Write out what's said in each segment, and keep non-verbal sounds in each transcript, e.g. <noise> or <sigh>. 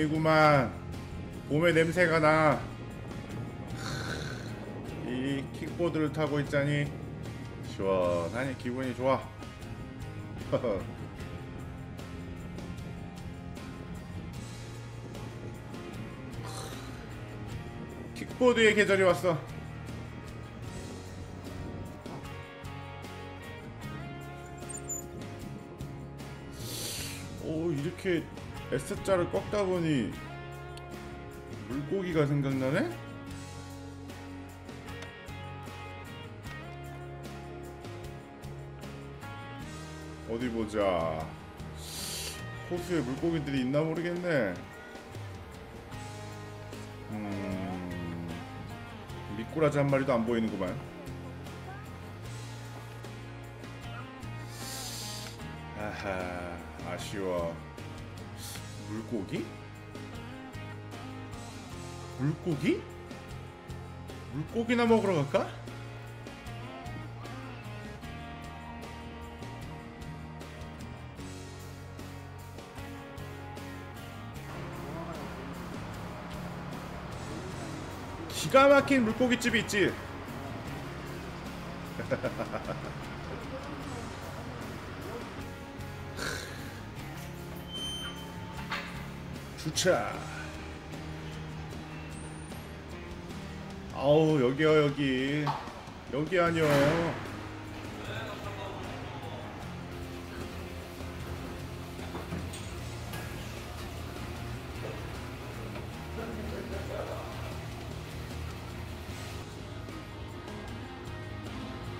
봄이구만 봄의 냄새가 나. 이 킥보드를 타고 있자니 시원하니 기분이 좋아. <laughs> 킥보드의 계절이 왔어. 오 이렇게 S자를 꺾다 보니 물고기가 생각나네? 어디 보자. 호수에 물고기들이 있나 모르겠네. 음, 미꾸라지 한 마리도 안 보이는구만. 아하, 아쉬워. 물고기? 물고기? 물고기나 먹으러 갈까? 기가 막힌 물고기집이 있지. <laughs> 주차. 아우 여기요 여기 여기 아니요.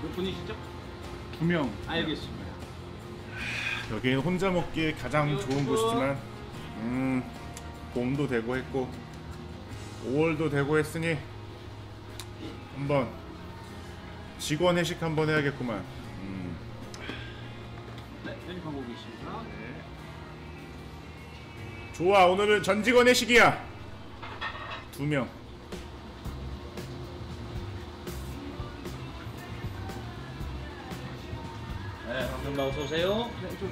몇 분이시죠? 두 명. 알겠습니다. 여기는 혼자 먹기에 가장 좋은 곳이지만 음 봄도 되고 했고 5월도 되고 했으니 한번 직원 회식 한번 해야겠구만. 음, 네, 계십니다. 좋아 오늘은 전 직원 회식이야. 두명. 네, 방금 어서 오세요. 네, 이쪽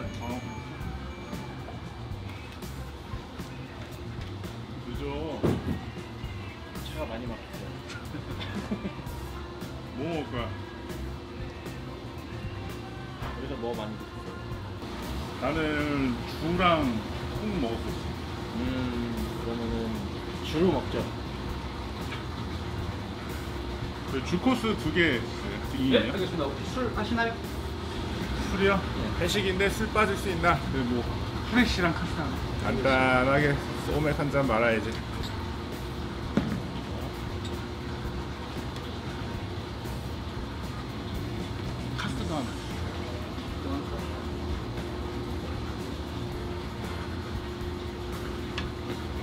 늦어 차가 많이 막혔어요. <laughs> 뭐 먹을 거야? 여기서 뭐 많이 드세요? 나는 주랑 콩 먹었었어 음, 그러면은 주로 먹죠. 그 주코스 두개 네, 이네요 알겠습니다. 혹시 술 하시나요? 술이요? 네. 회식인데 술 빠질 수 있나? 그뭐 프레쉬랑 카스 하나. 간단하게 소맥 한 잔 말아야지. 카스도 하나.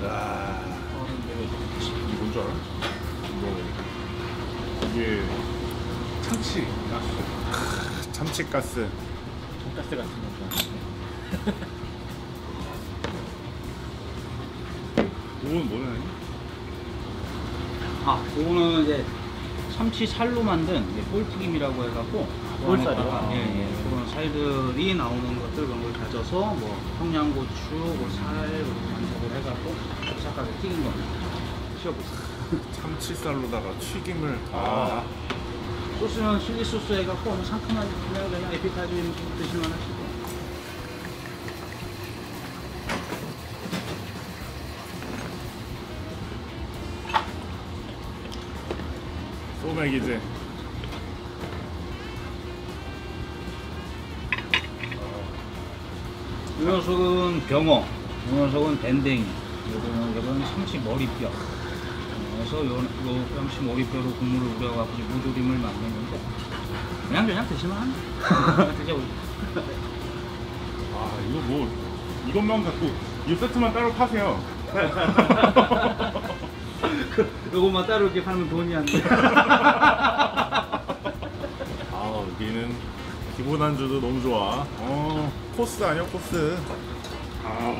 아, 이게 뭔줄 알아? 이거 이게 참치. 참치 가스. 돈가스 같은 거. <laughs> 이건 뭐냐? 아, 이거는 이제 참치 살로 만든 이제 볼튀김이라고 해갖고 그 볼살이요? 예, 예, 그런 살들 이 나오는 것들 그런 걸 다져서 뭐 청양고추, 뭐 살, 그리고 반죽을 해갖고 착하게 튀긴 겁니다. 드셔보세요. <laughs> 참치살로다가 튀김을. 아, 소스는 칠리 소스 해갖고 상큼한 그냥 그냥 에피타이저 드실만 하시고. 소맥이지. 이 녀석은 병어, 이 녀석은 밴댕이, 요거는 요거는 참치 머리뼈. 그래서 요, 요 참치 머리뼈로 국물을 우려갖고 무조림을 만드는데 그냥 그냥 드시면. <laughs> 드셔보세요. 아, 이거 뭐 이것만 갖고 이 세트만 따로 파세요. <laughs> 요것만 따로 이렇게 팔면 돈이 안 돼. <laughs> 아, 여기는 기본 안주도 너무 좋아. 어, 코스 아니야 코스. 아,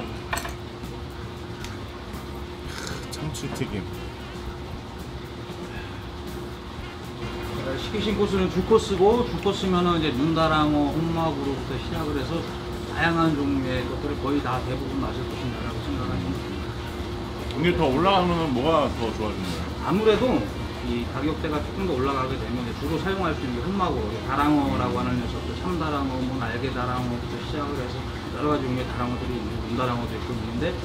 참치 튀김. 시키신 코스는 두 코스고 두 코스면은 이제 눈다랑어, 홍마구로부터 시작을 해서 다양한 종류의 것들을 거의 다 대부분 맛을 보신다 이게 더 올라가면 뭐가 더 좋아지는 거예요? 아무래도 이 가격대가 조금 더 올라가게 되면 주로 사용할 수 있는 게 혼마고 다랑어라고 하는 녀석들 참다랑어, 뭐 날개 다랑어부터 시작을 해서 여러 가지 종류의 다랑어들이 있고 눈다랑어도 있고 있는데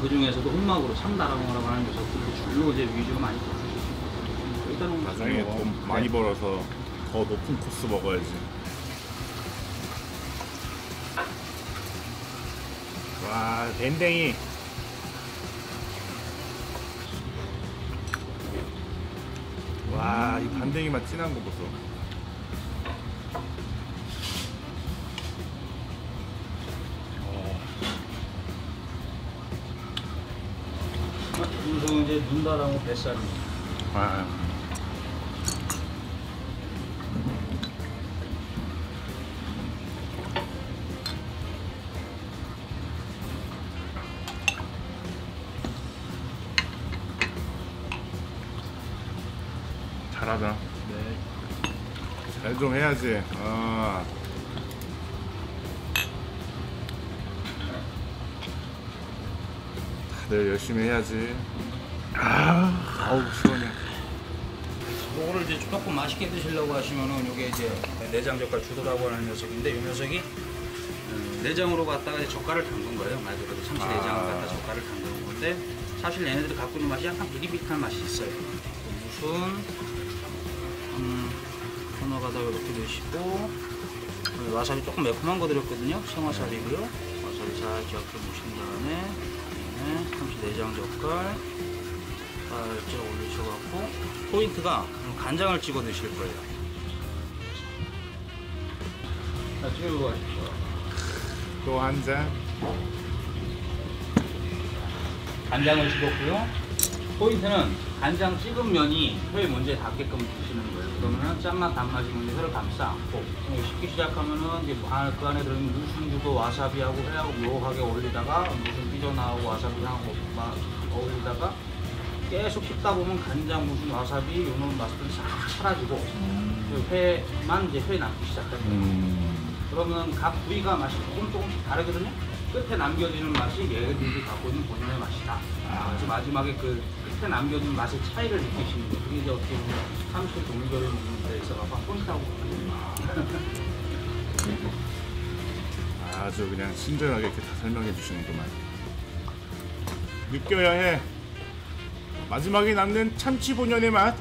그 중에서도 혼마고로 참다랑어라고 하는 녀석들이 줄로 이제 위주로 많이 있거든요. 일단은 나중에 뭐, 돈 많이 네. 벌어서 더 높은 코스 먹어야지. 와, 밴댕이. 와, 이 반댕이 맛 진한 거 보소. 우선 이제 눈다랑어 뱃살입니 잘좀 해야지. 아. 다들 열심히 해야지. 아, 아우 시원해. 요거를 이제 조금 맛있게 드시려고 하시면은 요게 이제 내장 젓갈 주도라고 하는 녀석인데 이 녀석이 음, 내장으로 갖다가 이제 젓갈을 담근 거예요. 말 그대로 참치 아. 내장을 갖다 젓갈을 담근 건데 사실 얘네들이 갖고 있는 맛이 약간 비릿비릿한 맛이 있어요. 무슨 음, 하나가다 이렇게 드시고 음, 와사비 조금 매콤한 거 드렸거든요. 생와사비고요. 와사비 살짝 이렇게 무신 다음에 네, 참치 내장 젓갈 살짝 올리셔갖고 포인트가 간장을 찍어 드실 거예요. 자, 찍어 가십시오. 또한 잔. 간장을 찍었고요. 포인트는 간장 찍은 면이 혀에 먼저 닿게끔 드시는 거예요. 그러면은 짠맛, 단맛이 먼저 혀를 감싸 안고 어, 식기 시작하면은 이제 아, 그 안에 들어있는 무순주도 와사비하고 회하고 묘하게 어울리다가 무슨 삐져나오고 와사비하고 막 어울리다가 계속 씹다 보면 간장, 무슨 와사비 이런 맛들이 싹 사라지고 그 회만 이제 회 남기 시작할 거예요. 음. 그러면 각 부위가 맛이 조금 조금씩 다르거든요. 끝에 남겨지는 맛이 얘들이 갖고 있는 본연의 맛이다. 그래서 마지막에 그 끝에 남겨진 맛의 차이를 느끼시는 거예요. 그게 이제 어떻게 보면 삼십 동결을 먹는 데 있어서 막 포인트라고. <laughs> 아주 그냥 친절하게 이렇게 다 설명해 주시는구만. 느껴야 해. 마지막에 남는 참치 본연의 맛.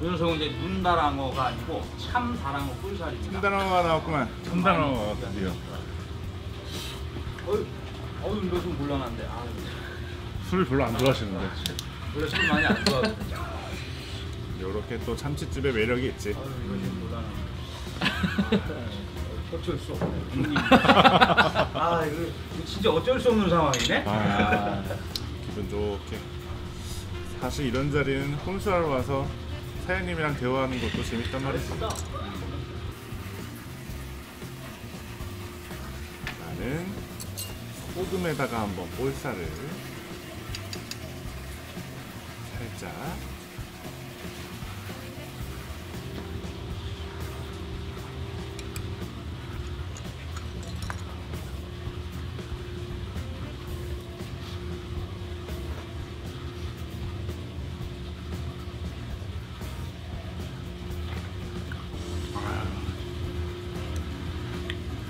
이 녀석은 이제 눈다랑어가 아니고 참다랑어 꿀살입니다. 참다랑어가 나왔구만. 참다랑어가 드디어. 어휴, 어휴, 이거 좀 곤란한데. 아, 술 별로 안 좋아하시는데. 원래 술 많이 안 좋아하거든요. 요렇게 또 참치집의 매력이 있지. 아유, 이거 좀 곤란한데. <laughs> 어쩔 수 없네. 아, 이거, 이거 진짜 어쩔 수 없는 상황이네. 아, 기분 좋게. 사실 이런 자리는 홈수하러 와서 사장님이랑 대화하는 것도 재밌단 말이지. 나는 소금에다가 한번 볼살을 살짝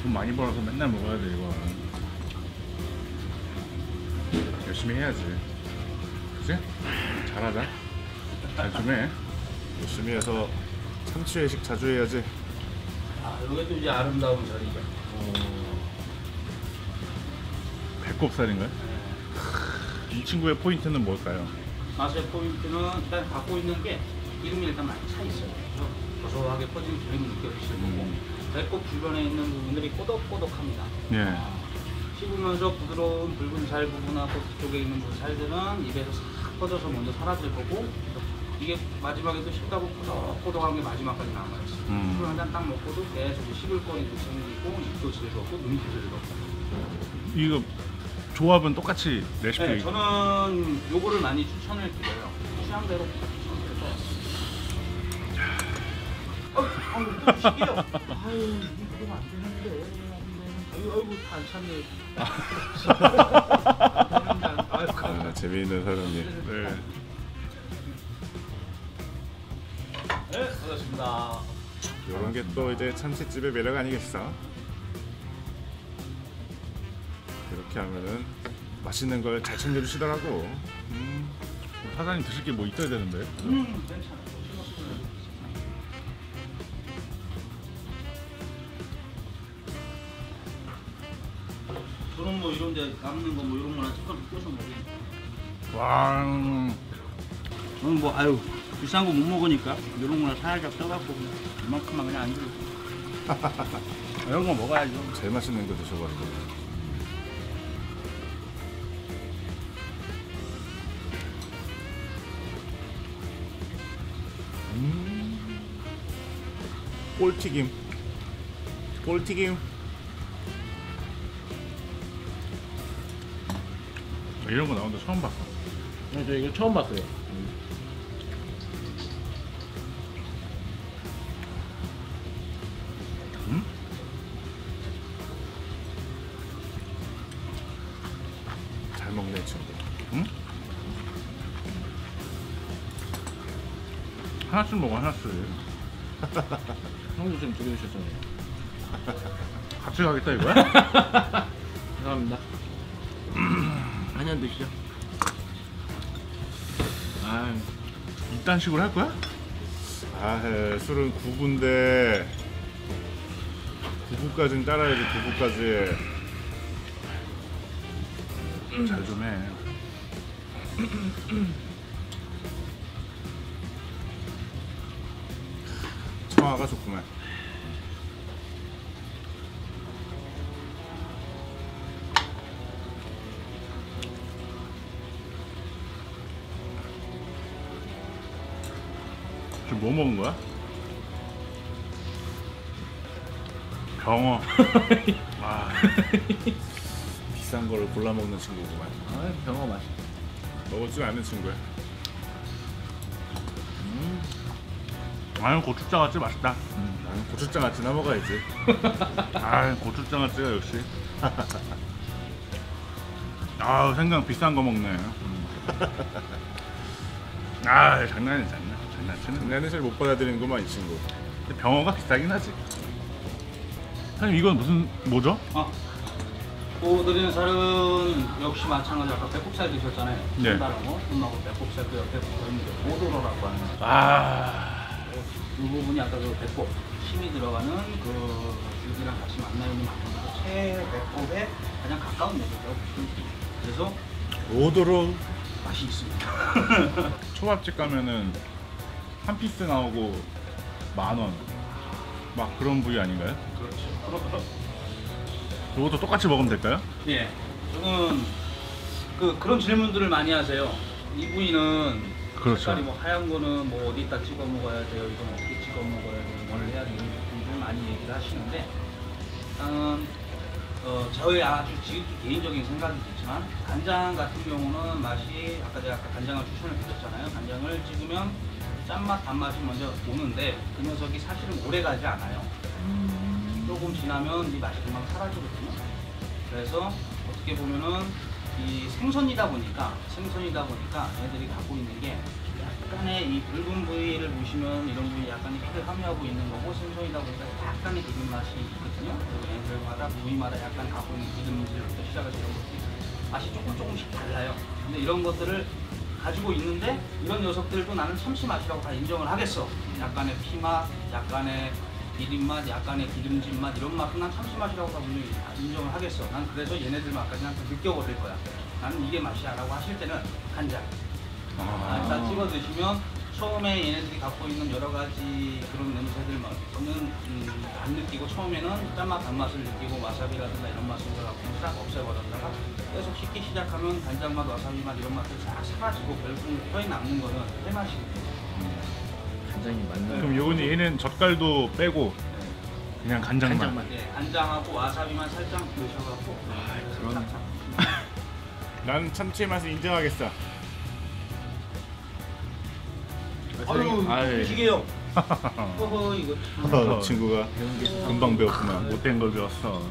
돈 많이 벌어서 맨날 먹어야 돼 이거. 열심히 해야지. 그치? 잘하자 잘 좀해 열심히 해서 참치 회식 자주 해야지 아, 또 이제 아름다운 자리죠. 배꼽살인가요? 이 친구의 포인트는 뭘까요? 맛의 포인트는 일단 갖고 있는 게 기름이 일단 많이 차 있어요. 고소하게 퍼진 기름이 느껴지실 거고 음. 배꼽 주변에 있는 부분들이 꼬덕꼬덕합니다. 예. 씹으면서 부드러운 붉은 살 부분하고 뒤쪽에 있는 그 살들은 입에서 싹 퍼져서 먼저 사라질 거고 이게 마지막에도 보면 꼬덕꼬덕한 게 마지막까지 남아있어요. 음. 술 한 잔 딱 먹고도 계속 씹을 거리도 생기고 입도 즐겁고 눈도 즐겁고 이거 조합은 똑같이 레시피 네, 저는 요거를 많이 추천을 드려요. 취향대로 어, 아유, 또 시게요. 아유, 이거 안 되는데. 아유, 아이고, 다안찼 <laughs> 네. 되는데 재미있는 사장님. 네. 네, 고맙습니다. 이런 게 또 이제 참치집의 매력 아니겠어? 이렇게 하면은 맛있는 걸 잘 챙겨주시더라고. 음. 사장님 드실 게 뭐 있어야 되는데. 음, 괜찮아. 저는 뭐 이런 데 남는 거 뭐 이런 거나 조금 껴서 먹으니까. 와. 음. 저는 뭐 아유 비싼 거 못 먹으니까 이런 거나 살짝 떠갖고 그냥 이만큼만 그냥 안 주고. <laughs> 이런 거 먹어야죠. 제일 맛있는 거 드셔가지고. 음. 볼튀김. 볼튀김. 이런 거 나온다 처음 봤어. 네, 저 이거 처음 봤어요. 음? 잘 먹네 친구. 응? 하나씩 먹어 하나씩. <laughs> 형도 좀 두개 주셨잖아요. 같이 가겠다 이거야? <laughs> 감사합니다. 한잔 드시죠. 아, 이딴 식으로 할 거야? 아, 해. 술은 9부인데 9부까지는 따라야지 9부까지 잘 좀 해. 청아가 좋구만. 뭐 먹은 거야? 병어. <laughs> 아, <laughs> 비싼 거를 골라 먹는 친구구만. 아, 병어 맛있. 먹을 줄 아는 친구야. 음. 아유 고추장아찌 맛있다. 음, 나는 고추장아찌나 먹어야지. <laughs> 아 고추장아찌가 역시. 아 생강 비싼 거 먹네. 음. 아 장난이 장난. 장난치는. 장난을 잘못 받아들이는구만 이 친구. 근데 병어가 비싸긴 하지. 사장님 이건 무슨 뭐죠? 아, 구워드리는 살은 역시 마찬가지로 아까 배꼽살 드셨잖아요. 네. 손다라고 손하고 배꼽살 그 옆에 붙어있는 게 오도로라고 하는 거. 아이 부분이 아까 그 배꼽 힘이 들어가는 그 줄기랑 같이 만나 있는 만큼 최 배꼽에 가장 가까운 데죠. 그래서 오도로 맛이 있습니다. <laughs> 초밥집 가면은 한 피스 나오고 만 원. 막 그런 부위 아닌가요? 그렇죠. 그것도 똑같이 먹으면 될까요? 예, 저는 그 그런 질문들을 많이 하세요. 이 부위는 그렇죠. 색깔이 뭐 하얀 거는 뭐 어디다 찍어 먹어야 돼요? 이건 어떻게 찍어 먹어야 돼요? 뭘 해야 돼요? 이런 많이 얘기를 하시는데 일단은 어, 저의 아주 지극히 개인적인 생각이겠지만 간장 같은 경우는 맛이 아까 제가 아까 간장을 추천을 드렸잖아요. 간장을 찍으면 짠맛, 단맛이 먼저 오는데 그 녀석이 사실은 오래 가지 않아요. 조금 지나면 이 맛이 금방 사라지거든요. 그래서 어떻게 보면은 이 생선이다 보니까 생선이다 보니까 애들이 갖고 있는 게 약간의 이 붉은 부위를 보시면 이런 부위 약간의 피를 함유하고 있는 거고 생선이다 보니까 약간의 기름 맛이 있거든요. 그리고 애들마다 부위마다 약간 갖고 있는 기름질부터 시작해서 이런 것들이 맛이 조금 조금씩 달라요. 근데 이런 것들을 가지고 있는데 이런 녀석들도 나는 참치 맛이라고 다 인정을 하겠어. 약간의 피맛, 약간의 비린맛, 약간의 기름진 맛 이런 맛은 난 참치 맛이라고 다 분명히 인정을 하겠어. 난 그래서 얘네들 맛까지 난 느껴버릴 거야. 나는 이게 맛이야 라고 하실 때는 간장. 아, 딱 찍어 드시면 처음에 얘네들이 갖고 있는 여러 가지 그런 냄새들은 음, 안 느끼고 처음에는 짠맛 단맛을 느끼고 와사비라든가 이런 맛을 갖고 싹 없애버렸다가 계속 식기 시작하면 간장맛, 와사비 맛 이런 맛들 싹 사라지고 결국 혀에 남는 거는 해맛이거든요. 간장이 맞나요? 그럼 요거는 얘는 젓갈도 빼고 그냥 간장만. 간장만. 예, 간장하고 와사비만 살짝 넣으셔갖고 그런- <laughs> 나는 참치의 맛을 인정하겠어. 아유, 아유. 기계요. 허허 이거 참. 어, 친구가 금방 배웠구만. 못된 걸 배웠어.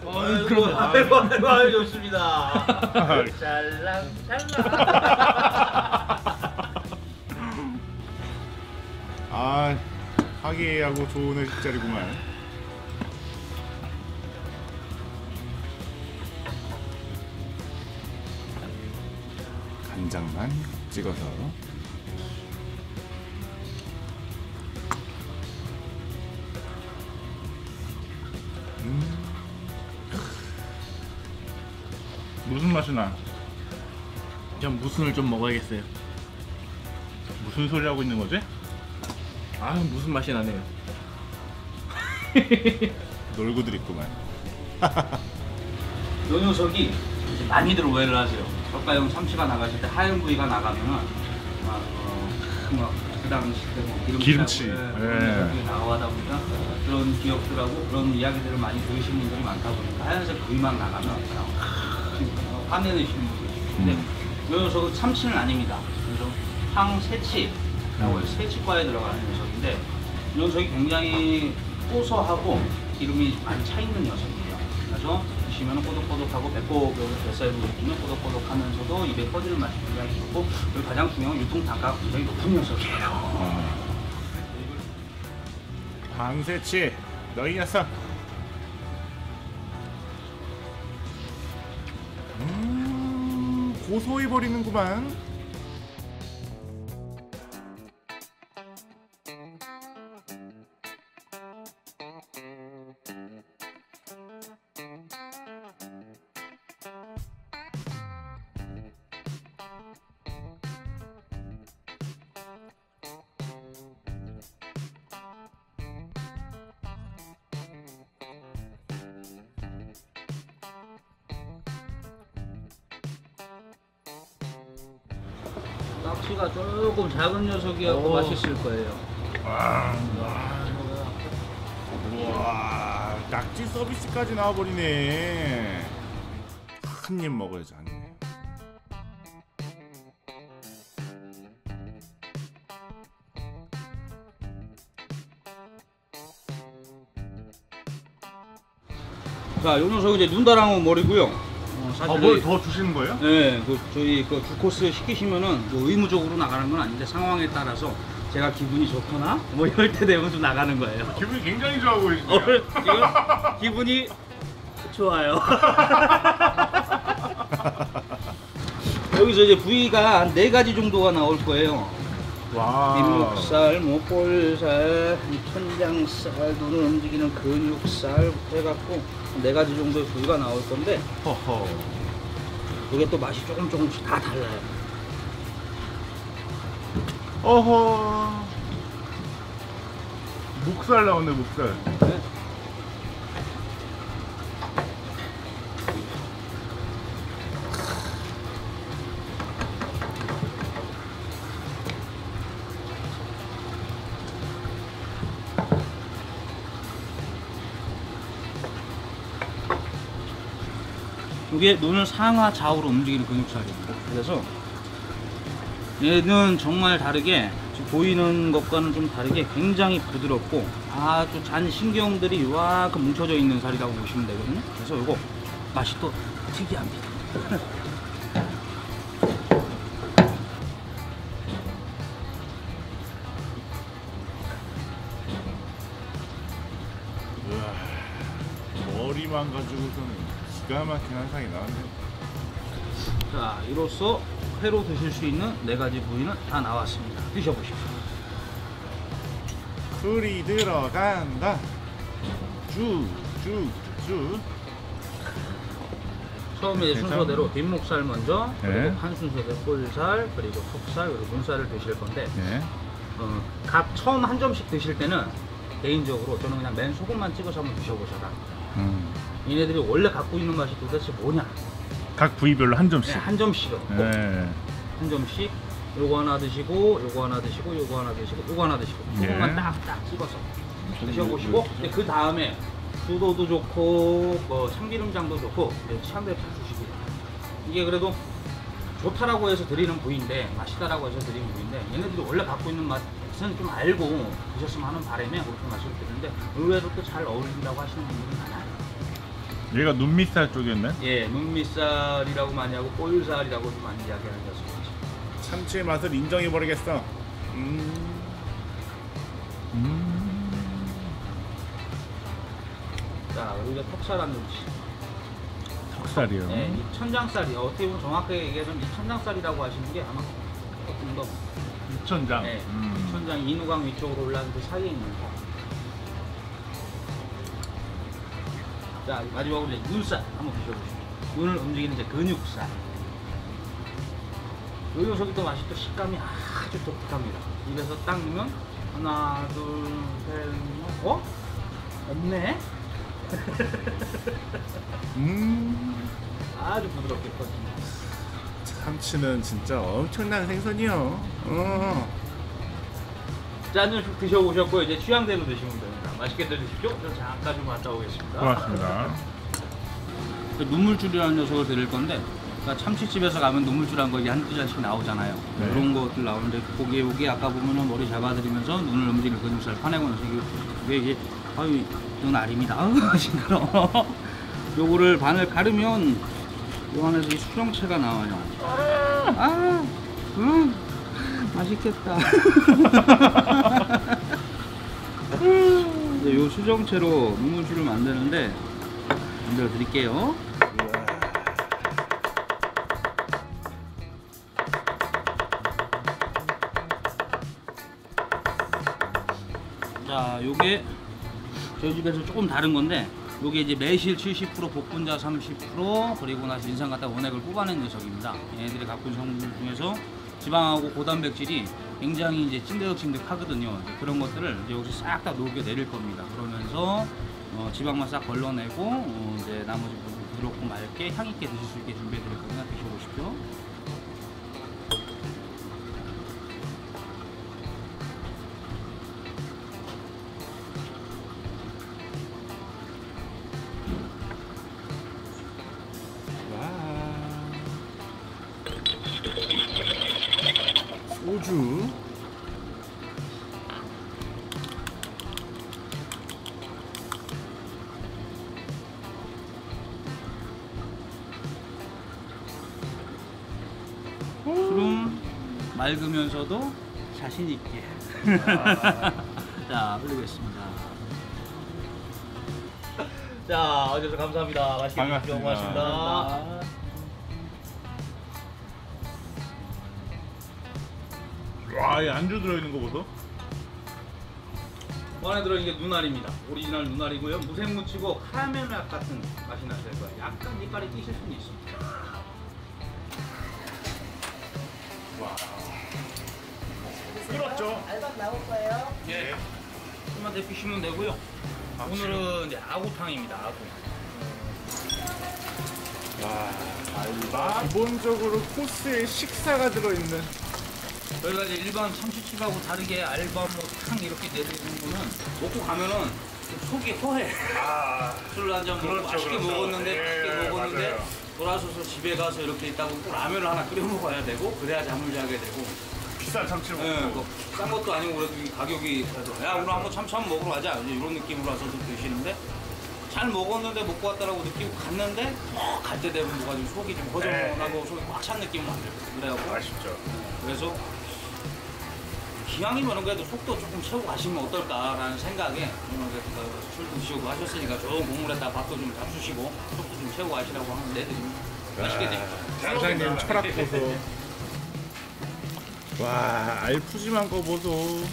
그렇죠. 아이고, 아이고, 아이고, 아이고, 좋습니다. <laughs> 짤랑, 짤랑. 아 하기하고 좋은 회식 자리구만. 간장만 찍어서. 무순을 좀 먹어야겠어요. 무슨 소리 하고 있는 거지? 아, 무슨 맛이 나네요. <laughs> 놀고들 있구만. <laughs> 요 녀석이 이제 많이들 오해를 하세요. 젓가용 참치가 나가실 때 하얀 부위가 나가면은 막, 어, 막, 그 당시 때뭐 기름치, 나와다 보니까 그런 기억들하고 그런 이야기들을 많이 들으신 분들이 많다 보니까 하얀색 부위만 나가면 화내시는 분들이 음. 요 녀석은 참치는 아닙니다. 그래서 황새치라고 해서 새치과에 들어가는 녀석인데 이 녀석이 굉장히 고소하고 기름이 많이 차 있는 녀석이에요. 그래서 드시면 꼬독꼬독하고 배꼽 뱃살 부분이 꼬독꼬독하면서도 입에 퍼지는 맛이 굉장히 좋고 그리고 가장 중요한 건 유통 단가가 굉장히 높은 녀석이에요. 황새치 너희 녀석 고소해 버리는구만 낙지가 조금 작은 녀석이어서 오. 맛있을 거예요. 와, 우와 낙지 서비스까지 나와버리네 한 입 먹어야지 한 입. 자, 요 녀석 이제 눈다랑어 머리고요. 저희- 더 주시는 거예요? 네, 그 저희 그 두 코스 시키시면은 뭐 의무적으로 나가는 건 아닌데 상황에 따라서 제가 기분이 좋거나 뭐 <laughs> 이럴 때 되면 좀 나가는 거예요. 기분이 굉장히 좋아 보이시네요 어, 지금 기분이 좋아요. <laughs> 여기서 이제 부위가 한 네 가지 정도가 나올 거예요. 와 뒷목살, 뭐 볼살, 천장살, 눈을 움직이는 근육살 해갖고 네 가지 정도의 부위가 나올 건데 허허 이게 또 맛이 조금 조금씩 다 달라요. 어허 목살 나오네 목살 네. 이게 눈을 상하 좌우로 움직이는 근육살입니다. 그래서 얘는 정말 다르게 보이는 것과는 좀 다르게 굉장히 부드럽고 아주 잔 신경들이 요만큼 뭉쳐져 있는 살이라고 보시면 되거든요. 그래서 이거 맛이 또 특이합니다. <laughs> 기가 막힌 한상이 나왔네 자, 이로써 회로 드실 수 있는 네 가지 부위는 다 나왔습니다. 드셔보십시오. 풀이 들어간다 쭉쭉쭉 처음에 이제 순서대로 뒷목살 먼저, 네. 그리고 한 순서대로 볼살, 그리고 속살, 그리고 눈살을 드실 건데 네. 어, 각 처음 한 점씩 드실 때는 개인적으로 저는 그냥 맨 소금만 찍어서 한번 드셔보셔라. 음. 얘네들이 원래 갖고 있는 맛이 도대체 뭐냐? 각 부위별로 한 점씩 그냥 한 점씩은 꼭 네. 한 점씩 요거 하나 드시고 요거 하나 드시고 요거 하나 드시고 요거 하나 드시고 소금만 예. 딱딱 찍어서 드셔보시고 근데 그 다음에 수도도 좋고 뭐 참기름장도 좋고 네, 취향대로 다 주시고요 이게 그래도 좋다라고 해서 드리는 부위인데 맛있다라고 해서 드리는 부위인데 얘네들이 원래 갖고 있는 맛은 좀 알고 드셨으면 하는 바람에 그렇게 말씀을 드리는데 의외로 또 잘 어울린다고 하시는 분들이 많아요 얘가 눈밑살 쪽이었네. 예, 눈밑살이라고 많이 하고 꼬유살이라고도 많이 이야기하는 것입니다. 참치의 맛을 인정해 버리겠어. 음. 음. 자, 우리가 턱살한 눈치. 턱살이요. 예, 이 천장살이 어떻게 보면 정확하게 얘기하면 이 천장살이라고 하시는 게 아마 조금 더 육천장. 예, 음. 천장 인후광 위쪽으로 올라가는 그 사이에 있는 거. 자, 마지막으로 이제 눈살 한번 드셔보시죠. 눈을 움직이는 이제 근육살. 요 녀석이 또 맛이 또 식감이 아주 독특합니다. 입에서 딱 넣으면 하나, 둘, 셋, 넷, 어? 없네? <laughs> 음. 아주 부드럽게 퍼집니다. 참치는 진짜 엄청난 생선이요. 어. 자, 한씩 드셔보셨고 이제 취향대로 드시면 됩니다. 맛있게 드십시오. 저 잠깐 좀 갔다 오겠습니다. 고맙습니다. 그 눈물줄이라는 녀석을 드릴 건데 그러니까 참치집에서 가면 눈물줄한 거 이게 한두 잔씩 나오잖아요. 네. 그런 것들 나오는데 거기에 여기 아까 보면은 머리 잡아드리면서 눈을 움직이는 근육살 파내고 나서 이게 이게 이게 아유 눈 아닙니다. <laughs> 아우 징그러. 요거를 반을 가르면 요 안에서 이 수정체가 나와요. 아, 음, 맛있겠다. <laughs> 수정체로 눈물줄을 만드는데 만들어 드릴게요. 자, 요게 저희 집에서 조금 다른 건데 요게 이제 매실 70% 복분자 30% 그리고 나서 인상 갖다 원액을 뽑아낸 녀석입니다. 얘네들이 있는 성분 중에서 지방하고 고단백질이 굉장히 이제 찐득찐득 하거든요. 이제 그런 것들을 여기서 싹 다 녹여 내릴 겁니다. 그러면서 어, 지방만 싹 걸러내고 어, 이제 나머지 부분 부드럽고 맑게 향 있게 드실 수 있게 준비해 드릴 자, 흘리겠습니다. 자, 와주셔서 감사합니다. 맛있게 드십시오. 반갑습니다. 고맙습니다. 와, 이 안주 들어있는 거 보소. 뭐 안에 들어있는 게 눈알입니다. 오리지널 눈알이고요. 무생무치고 카라멜 맛 같은 맛이 나실 거예요. 약간 이빨이 끼실 수는 있습니다. 그렇죠. 알밥 나올 거예요. 예. 좀만 데피시면 되고요. 오늘은 이제 아구탕입니다. 아구. 와, 기본적으로 코스에 식사가 들어있는. 저희가 이제 일반 참치집하고 다르게 알밥 뭐탕 이렇게 내드리는 거는 먹고 가면은 좀 속이 허해. 술을 한잔 먹고 그렇죠, 맛있게 그렇죠. 먹었는데 예, 맛있게 먹었는데 맞아요. 돌아서서 집에 가서 이렇게 있다 보면 꼭 라면을 하나 끓여 먹어야 되고 그래야 잠을 자게 되고 비싼 참치 먹고. 예, 뭐싼 것도 아니고 그래도 이 가격이 그래도 야 오늘 한번 참치 한번 먹으러 가자 이제 이런 느낌으로 와서 좀 드시는데 잘 먹었는데 먹고 왔다라고 느끼고 갔는데 갈 때 되면 뭐가 좀 속이 좀 허전하고 속이 꽉 찬 느낌은 안 들거든요 그래갖고 아쉽죠. 그래서 기왕이면 그래도 속도 조금 채우고 가시면 어떨까라는 생각에 오늘 그술 드시고 하셨으니까 좋은 국물에다 밥도 좀 잡수시고 속도 좀 채우고 가시라고 하면 내드립니다 맛있게 드십시오 장사님 철학 보소. <laughs> 와, 알 푸짐한 거 보소.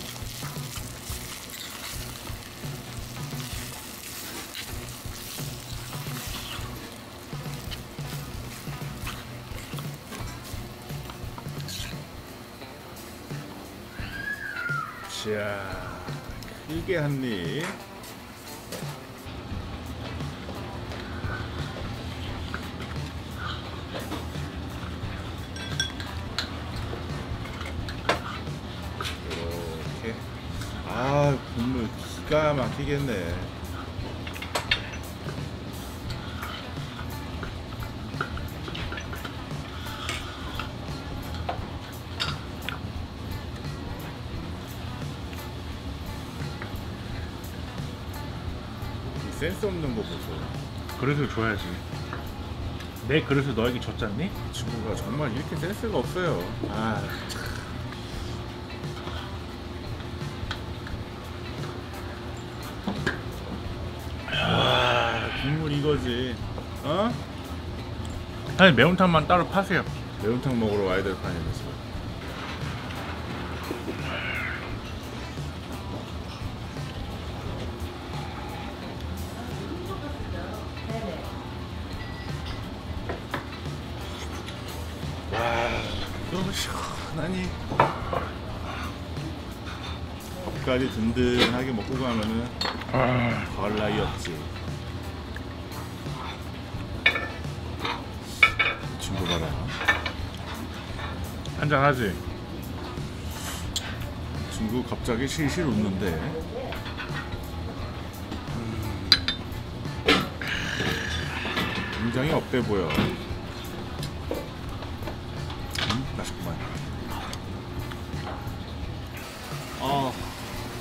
자, 크게 한 입. 기가 막히겠네. 이 센스 없는 거 보소. 그릇을 줘야지. 내 그릇을 너에게 줬잖니? 친구가 정말 이렇게 센스가 없어요. 아, 국물 이거지. 어? 아니 매운탕만 따로 파세요. 매운탕 먹으러 와야 될 판이면서. 와, 너무 시원하니. 끝까지 든든하게 먹고 가면은 더할 나위 없지. 한잔 하지. 친구 갑자기 실실 웃는데. 음. 굉장히 업돼 보여. 음, 맛있구만. 아,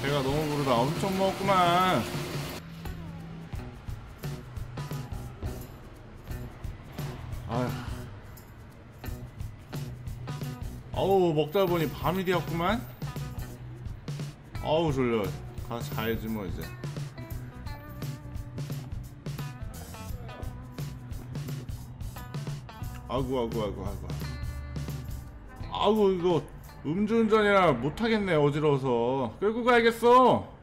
배가 너무 부르다. 엄청 먹었구만. 아휴. 어우, 먹다 보니 밤이 되었구만. 어우, 졸려. 가서 자야지, 뭐, 이제. 아이고, 아이고, 아이고, 아이고. 아이고, 이거 음주운전이라 못하겠네, 어지러워서. 끌고 가야겠어.